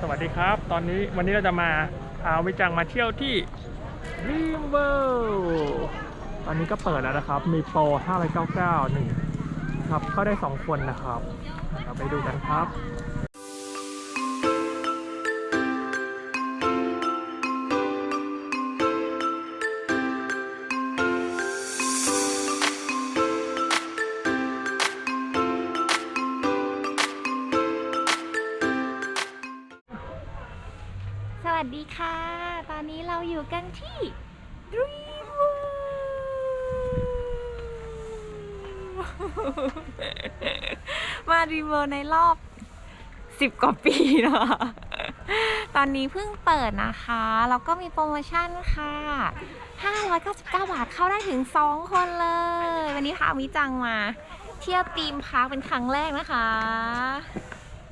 สวัสดีครับ ตอนนี้วันนี้เราจะมาอาวิจังมาเที่ยวที่ริมเวลตอนนี้ก็เปิดแล้วนะครับ มีโปร599นี่ครับเข้าได้ 2 คนนะครับ เราไปดูกันครับ ที่ Dream World มา Dream World ในรอบ10กว่าปีนะคะตอนนี้เพิ่งเปิดนะคะ แล้วก็มีโปรโมชั่นค่ะ 599 บาทเข้าได้ถึง 2 คนเลย วันนี้พามิจังมา เที่ยวธีมพาร์คเป็นครั้งแรกนะคะ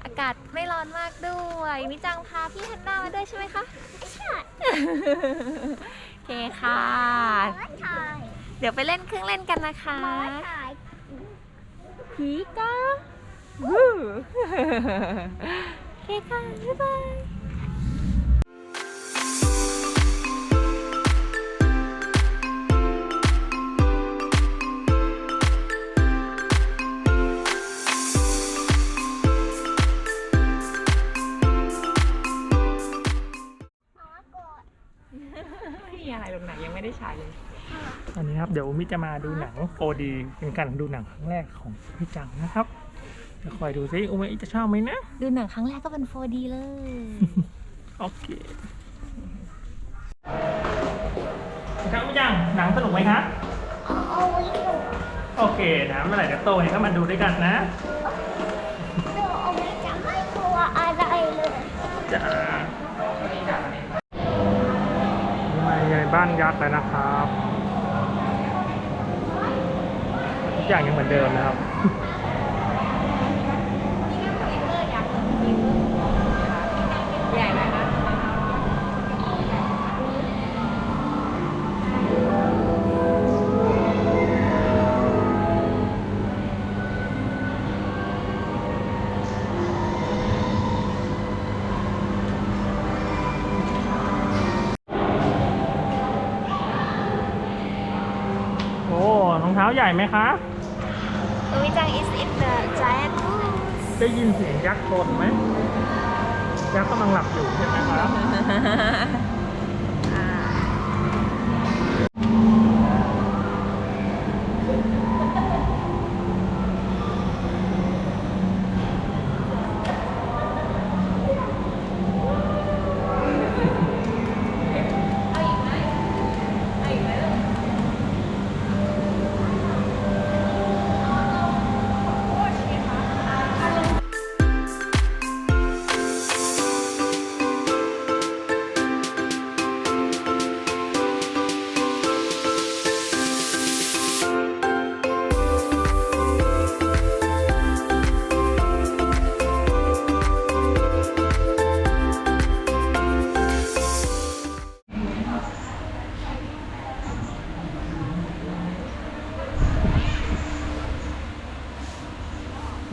อากาศไม่ร้อนมากด้วย มิจังพาพี่ฮันน่ามาด้วยใช่ไหมคะ โอเคค่ะถ่ายเดี๋ยวไปเล่นเครื่องเล่นกันนะคะถ่ายผีกาวู้โอเคค่ะ บ๊ายบาย เดี๋ยวมิจะมาดูหนัง 4D เป็นการดูหนังครั้งแรกของพี่จังนะครับเดี๋ยวคอยดูซิอุมิจะชอบไหมนะ ดูหนังครั้งแรกก็เป็น 4D เลย โอเคครับพี่จังหนังสนุกไหมคะเอาไว้ดูโอเคนะเมื่อไหร่เดี๋ยวโตเนี่ยก็มาดูด้วยกันนะดูเอาไว้จะไม่กลัวอะไรเลยจะมาในบ้านยักษ์แล้วนะครับทุ กอย่างยังเหมือนเดิมนะครับ ใหญ่ไหมคะโอ้รองเท้าใหญ่ไหมคะ วิจัง is in the giant boots ได้ยินเสียงยักษ์ชนไหมยักษ์กำลังหลับอยู่ใช่ไหมครับ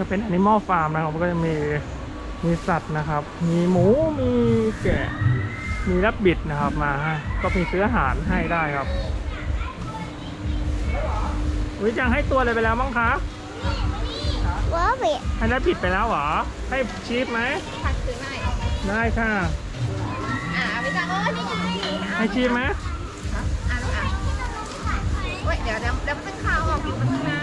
ก็เป็น Animal Farm นะครับก็จะมีมีสัตว์นะครับ มีหมูมีแกะ มีรับบิดนะครับมาให้ก็มีซื้ออาหารให้ได้ครับวิจังให้ตัวอะไรไปแล้วมั้งคะว้าวเว้ยให้รับบิดไปแล้วเหรอ ให้ชีพไหมผักซื้อหน่อยได้ค่ะ อ่าวิจังเออนี่ไงให้ชีพไหมอะลูกอะเว้ยเดี๋ยวเดี๋ยวเดี๋ยวเป็นข่าวออกอีกคนนึงนะ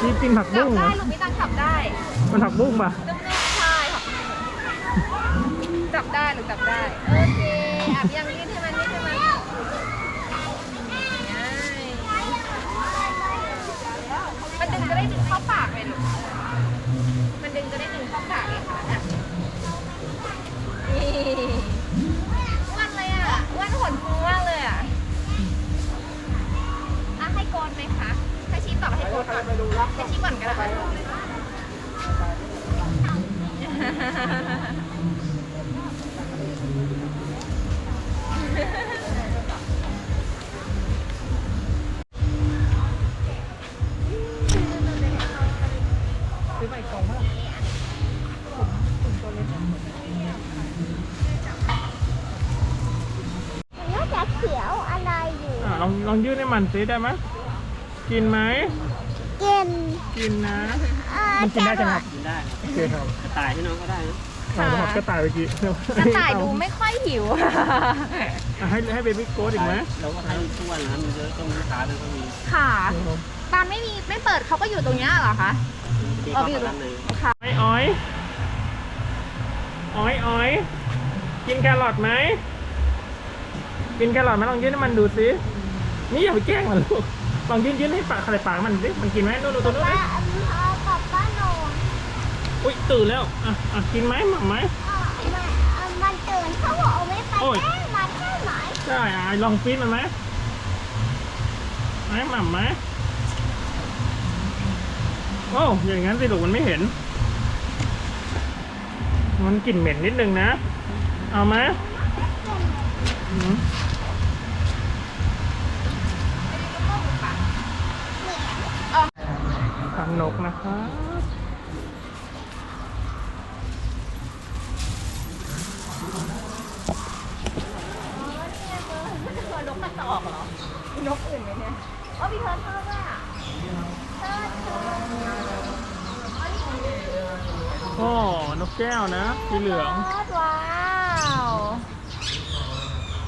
ชีพกินผักจับบุ้งเหรได้อลูกวิจังจับได้มันผักบุ้งป่ะนุ่มๆใช่ค่ะจับได้หรือจับได้ โอเคอะยังยืดให้มันยืดให้มันง่ายมันดึงจะได้ดึงเข้าปากเลยลูกมันดึงจะได้ดึงเข้าปากเลยค่ะอะนี่อ้วนเลยอะอ้วนขนฟู ต่อให้โค้ดก่อนจะชี้ก่อนก็ได้ซื้อใหม่กล่องเมื่อไหร่ผมตัวเล็กน่าจะเขียวอะไรอยู่ลองลองยื่นให้มันซิได้ไหม กินไหม กินกินนะ เอ่อมันกินได้ใช่ไหมครับกินได้โอเคครับกระต่ายให้น้องก็ได้นะอะผมกระต่ายเมื่อกี้กระต่ายดูไม่ค่อยหิว อะให้ให้เบบี้โกดอีกไหมเราก็ให้ทุกวันนะมันเยอะต้องลูกค้าเลยก็มีค่ะ ตอนไม่มีไม่เปิดเขาก็อยู่ตรงเนี้ยเหรอคะที่อ๋อเขามีอยู่ทำเลยค่ะ อ้อยอ้อยอ้อยอ้อยกินแครอทไหมกินแครอทไหมลองยื่นให้มันดูสินี่อย่าไปแกล้งมันลูก ลองยื่นยื่นให้ปากใส่ปากมันสิมันกินไหมนู่นนู่นตัวนู้นป้าดิเอากับป้าโนนอุ้ยตื่นแล้วอะอะกินไหมหม่ำไหมเอ่อมันเอ่อมันตื่นเขาบอกเอาไม่ไปโอ้ยแกล้งมันใช่ไหมได้อะลองฟีดมันไหมไหมหม่ำไหมโอ้อย่างงั้นสิลูกมันไม่เห็น มันกลิ่นเหม็นนิดนึงนะ เอาไหม อืมทำนกนะครับนกกระจอกเหรอนกอื่นไหมเนี่ยอ๋อพี่เพิร์ทชอบอะโอ้นกแก้วนะสีเหลืองว้าว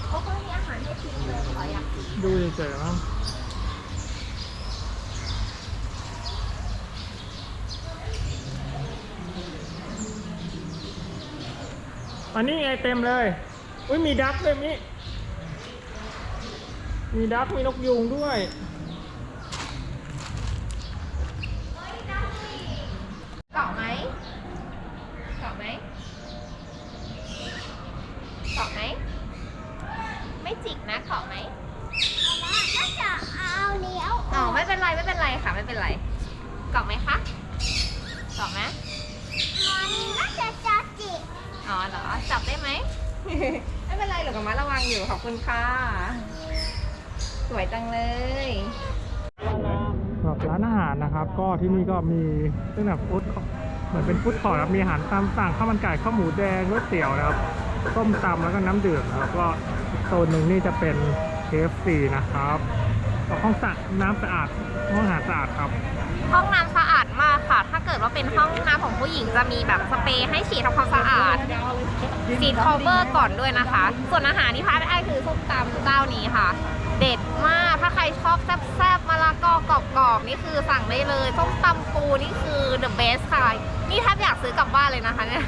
เขาก็มีอาหารให้ชิมเลยขออยากกินดูเฉยๆมั้ง อันนี้ไงเต็มเลย อุ้ยมีดักด้วยมิ มีดักมีนกยูงด้วย เกาะไหมเกาะไหมเกาะไหม ไม่จิกนะเกาะไหมน่าจะเอาเลี้ยวอ๋อไม่เป็นไรไม่เป็นไรค่ะไม่เป็นไร เกาะไหมคะ เกาะไหมมันน่าจะจะจิก อ๋อเหรอ จับได้ไหม ไม่เป็นไรหรอกกับมาระวังอยู่ขอบคุณค่ะ สวยจังเลย สำหรับร้านอาหารนะครับ ก็ที่นี่ก็มีเป็นแบบฟู้ดคอร์ทเหมือนเป็นฟู้ดคอร์ทครับมีอาหารตามสั่งข้าวมันไก่ข้าวหมูแดงก๋วยเตี๋ยวนะครับต้มตำแล้วก็น้ำดื่มนะครับก็โซนหนึ่งนี่จะเป็น KFC นะครับแล้วห้องสระน้ำสะอาดห้องอาหารสะอาดครับ ห้องน้ำสะอาดมากค่ะ ถ้าเกิดว่าเป็นห้องน้ำของผู้หญิงจะมีแบบสเปรย์ให้ฉีดทำความสะอาดซีดคอเวอร์ก่อนด้วยนะคะ ส่วนอาหารที่พาไปได้คือส้มตำเจ้านี้ค่ะ เด็ดมาก ถ้าใครชอบแซ่บๆมะละกอกรอบๆนี่คือสั่งได้เลยส้มตำปูนี่คือ the best ค่ะ นี่แทบอยากซื้อกลับบ้านเลยนะคะเนี่ย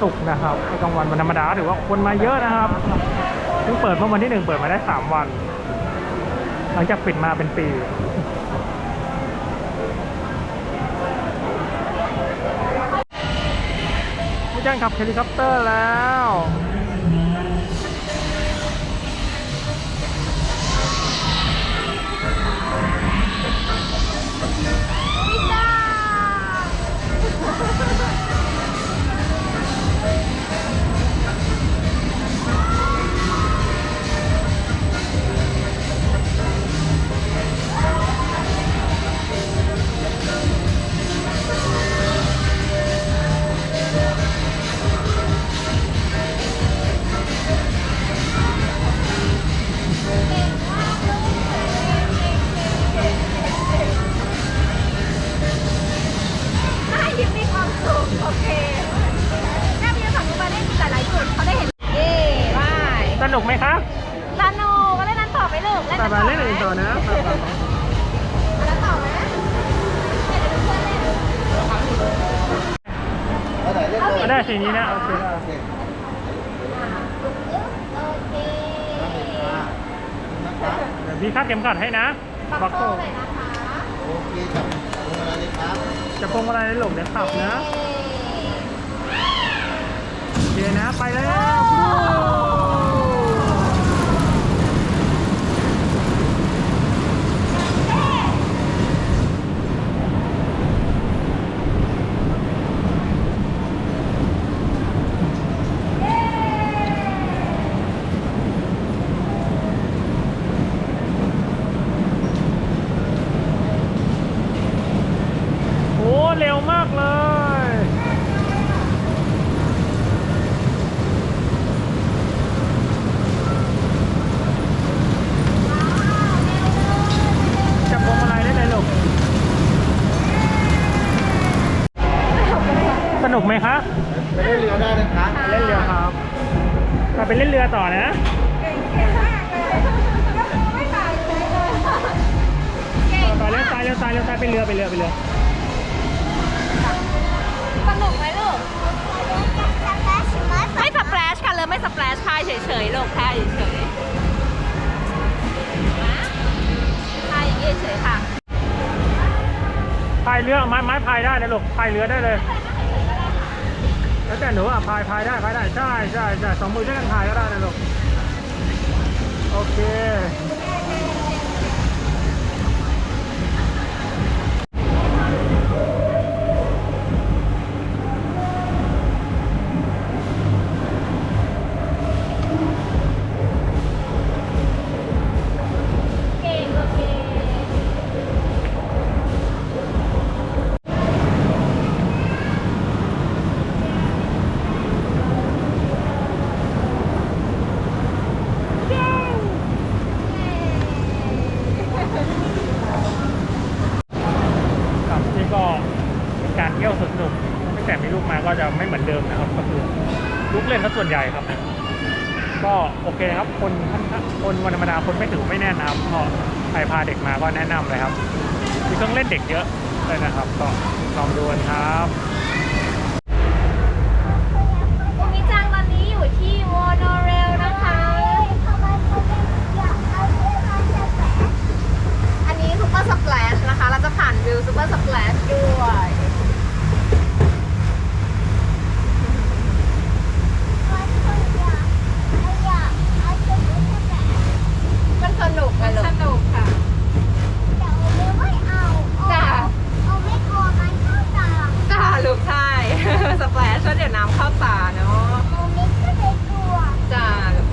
ศุกร์นะครับไม่กลางวันวันธรรมดาถือว่าคนมาเยอะนะครับเพิ่งเปิดเมื่อวันที่หนึ่งเปิดมาได้สามวัน หลังจากปิดมาเป็นปีพี่จ้างขับเฮลิคอปเตอร์แล้ว สีนี้นะโอเคโอเคโอเคพี่คาดเข็มขัดให้นะบับัคคเคิเคิลลเลยนะคะโอเคจับพวงมาลัยเลยครับจะพวงอะไรหลบเดี๋ยวขับนะโอเคนะไปแล้วโอ้เร็วมากเลย จับพวงมาลัยได้เลยลูก ส นุกไหมคะไปได้เรือได้นะครับเล่นเรือครับมาไปเล่นเรือต่อนะต่อเลี้ยวซ้ายเลี้ยวซ้ายเลี้ยวซ้ายไปเรือไปเรือไปเรือสนุกไหมลูกไม่สเปรชค่ะเลยไม่สเปรชพายเฉยๆลูกพายเฉยๆนะพายอย่างนี้เฉยๆค่ะพายเรือไม้ไม้พายได้นะลูกพายเรือได้เลยแล้วแต่ หนูอะพายพายได้พายได้ใช่ใช่ใช่สองมือช่วยกันพายก็ได้นะลูกโอเค เล่นซะส่วนใหญ่ครับ ก็โอเคครับ คนคนวันธรรมดาคนไม่ถือไม่แน่นนะครับก็ใครพาเด็กมาก็แนะนำเลยครับมีเครื่องเล่นเด็กเยอะเลยนะครับ ก็ลองดูกันครับ คุณมิจังตอนนี้อยู่ที่โมโนเรลนะคะ อันนี้ซูเปอร์สเปลชนะคะ เราจะผ่านวิวซูเปอร์สเปลชด้วย มันสนุกมันสนุกค่ะ จ้าลูกใช่ สเปลชแล้วเดี๋ยวน้ำเข้าตาเนาะจ้าลูก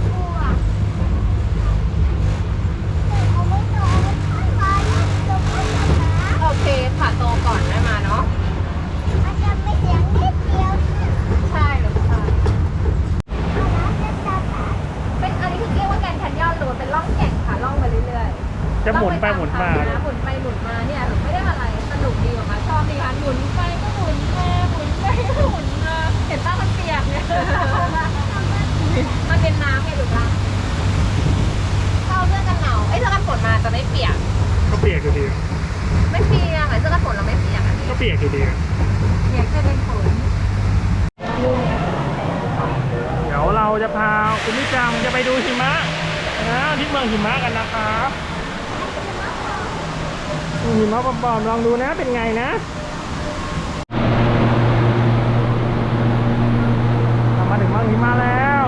โอเคค่ะโตก่อนได้มาเนาะ ใช่ลูกใช่เป็นอันนี้คือเรียกว่าแกรนด์แคนยอนหรือว่าเป็นล่องแก่งค่ะล่องไปเรื่อยๆ จะหมุนไปหมุนมานะหมุนไปหมุนมาเนี่ยหนูไม่ได้อะไรสนุกดีออกมาชอบดีค่ะหมุนไปก็หมุนมาหมุนไปก็หมุนมาเห็นป้ามันเปียกเนี่ยมันเป็นน้ำไงถูกปะถ้าเอาเสื้อกันหนาวเอ้ยเสื้อกันฝนมาจะไม่เปียก ก็เปียกอยู่ดี ไม่เปียกอะเสื้อกันฝนเราไม่เปียกอันนี้ก็เปียกอยู่ดี เปียกแค่เป็นฝนเดี๋ยวเราจะพาคุณมิจังจะไปดูหิมะนะที่เมืองหิมะกันนะครับ หิมะปอมๆลองดูนะเป็นไงนะเรามาถึงมืองหิมะแล้ว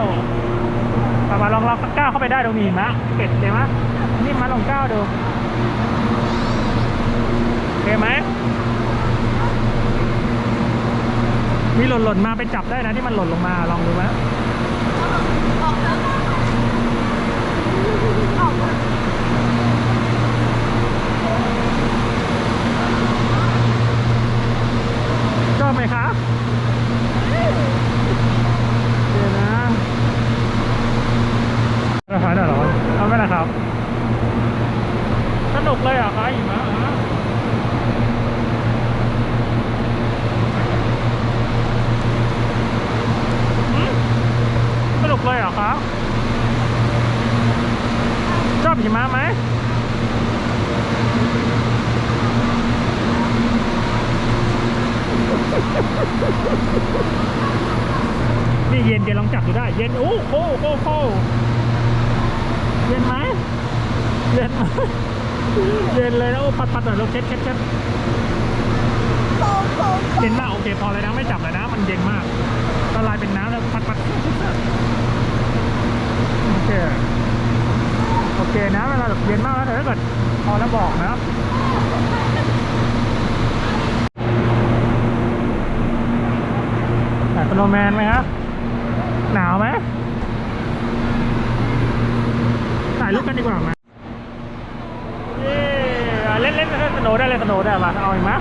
เรามาลองเราก้าวเข้าไปได้ตรงนี้หิมะเป็ดเลยมะนี่มาลองก้าวดูโอเคไหมมีหล่นๆมาไปจับได้นะที่มันหล่นลงมาลองดูไหมออกแล้วออกแล้วชอบ ไหมคะเดี๋ยวนะราคาเดี๋ยวเหรอเอาไหมล่ะครับ สนุกเลยเหรอะคะหิมะฮะหืมสนุกเลยเหรอคะชอบหิมะไหม นี่เย็นเย็นลองจับดูได้ เย็นโอ้โหโอ้โหเย็นไหมเย็นย็นเย็นเลยนะโอ้ปัดปัดหน่อยลูกเช็ดเช็ดเช็ดโคโคเย็นมากโอเคพอเลยนะไม่จับเลยนะ มันเย็นมากละลายเป็นน้ำแล้วปัดปัดโอเคโอเคนะเวลาแบบเย็นมากแล้วแต่ถ้าเกิดพอแล้วบอกนะถ่ายเป็นโรแมนไหมครับ หนาวไหมถ่ายรูปกันดีกว่าไหมเล่นเล่นเล่นสโนว์ได้เลยสโนว์ได้ป่ะเอาอีกไหม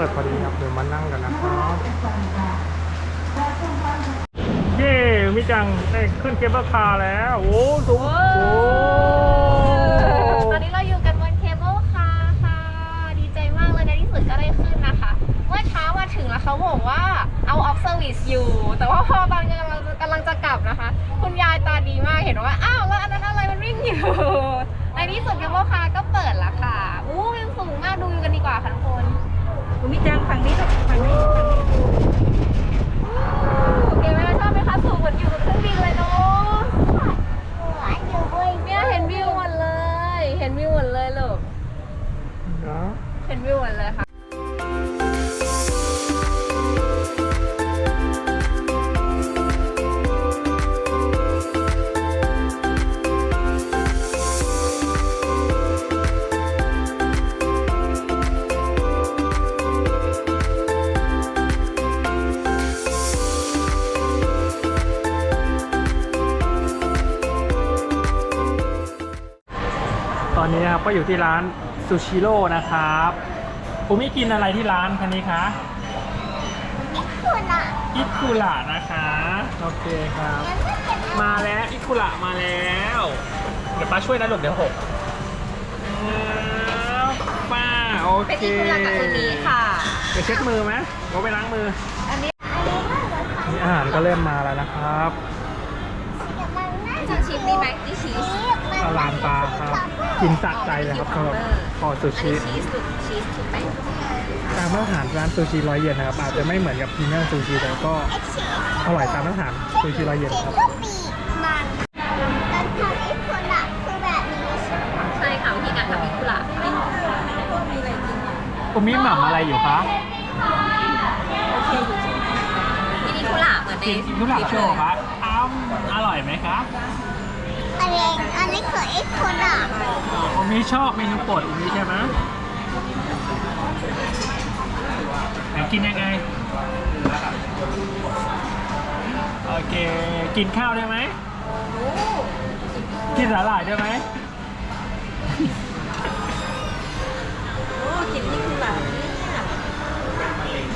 ปิดพอดีครับ เดี๋ยวมานั่งกันนะครับเย้มิจังได้ขึ้นเคเบิลคาร์แล้ว โอ้สูงโอ้ตอนนี้เราอยู่กันบนเคเบิลคาร์ค่ะ ดีใจมากเลยในที่สุดก็ได้ขึ้นนะคะเมื่อเช้ามาถึงแล้วเขาบอกว่าเอาออฟเซอร์วิสอยู่ แต่ว่าพอตอนกำลังกำลังจะกลับนะคะ คุณยายตาดีมากเห็นว่า อ้าวแล้วอันนั้นอะไรมันวิ่งอยู่ในที่สุดเคเบิลคาร์ก็เปิดแล้วค่ะอู้วิวสูงมากดูวิวกันดีกว่าค่ะทุกคน คุณมิจังฝั่งนี้ฝั่งนี้ฝั่งนี้เก๋ไหมชอบไหมคะสูงเหมือนอยู่บนเครื่องบินเลยเนาะหัวอยู่บนเนี่ยเห็นวิวหมดเลย เห็นวิวหมดเลยลูก เห็นวิวหมดเลยค่ะ ก็อยู่ที่ร้านซูชิโร่นะครับผมมีกินอะไรที่ร้านคันนี้คะคุณอะอิคุระนะคะโอเคครับ มาแล้วอิคุระมาแล้ว เดี๋ยวป้าช่วยนะลูกเดี๋ยวหกแล้วป้าโอเป็นเคอีคุระกับตัวนี้ค่ะเดี๋ยวเช็ดมือไหมเราไปล้างมือ อันนี้นี่อาหารก็เริ่มมาแล้วนะครับจะชิมนี่ไหมนี่ชีสอลามตาครับ กินสะใจเลยครับสำหรับคอซูอันชินี้ชีสหรือชีสถูกไหมตามมาตรฐานร้านซูชิร้อยเยนนะครับ อาจจะไม่เหมือนกับพรีเมียมซูชิแต่ก็อร่อยตามมาตรฐานซูชิร้อยเยนครับลูกปีกมันการทำอีกคนอะคือแบบนี้ใช่ไหมใช่ค่ะวิธีการทำอีคุระนี่มีอะไรจริงคุณมีหม่ำอะไรอยู่คะโอเคอยู่ใช่ไหมนี่อีคุระเหมือนในกินกินทุกหลักโชว์คะอ้าวอร่อยไหมคะ อันนี้อันนี้คืออีกคนอะอุมิชอบเมนูโปรดอันนี้ใช่ไหมไหนกินยังไง โอเค กินข้าวได้ไหม กินสาหร่ายได้ไหม